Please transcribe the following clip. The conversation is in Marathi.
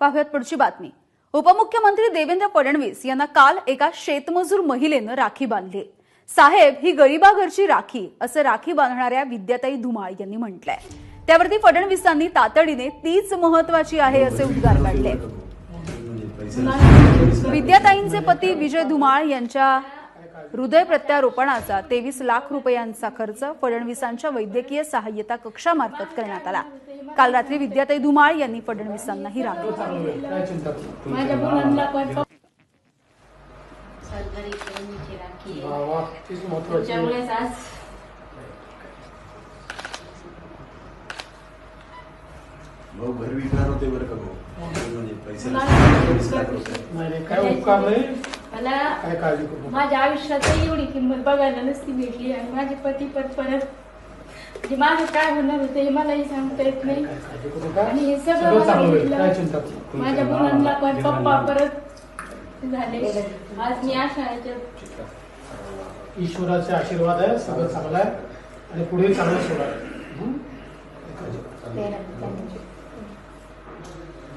पाहूयात पुढची बातमी. उपमुख्यमंत्री देवेंद्र फडणवीस यांना काल एका शेतमजूर महिलेनं राखी बांधली. साहेब ही गरिबाघरची राखी असं राखी बांधणाऱ्या विद्याताई धुमाळ यांनी म्हटलंय. त्यावरती फडणवीसांनी तातडीने तीच महत्वाची आहे असे उद्गार काढले. विद्याताईंचे पती विजय धुमाळ यांच्या हृदय प्रत्यारोपणाचा तेवीस लाख रुपयांचा खर्च फडणवीसांच्या वैद्यकीय सहाय्यता कक्षामार्फत करण्यात आला. काल रात्री विद्याताई धुमाळ यांनी फडणवीसांना ही राखी सरकारी बहिणीची राखी वा आहे वा तीच महत्वाची त्यामुळेच आज भाऊ घर विकणार होते बरं का भाऊ? म्हणजे पैसे काय उपकार नाही. मला काय काळजी करू नका. माझ्या आयुष्यात एवढी किंमत बघायला नसती भेटली आणि माझे पती पण परत म्हणजे माझं काय होणार होतं हे मलाही सांगता येत नाही. आणि हे सगळं मला माझ्या मुलांना पण पप्पा परत झाले. आज मी अशा याच्यात ईश्वराचे आशीर्वाद आहे. सगळं चांगलं आहे. आणि पुढे चांगलं सोडा. हं?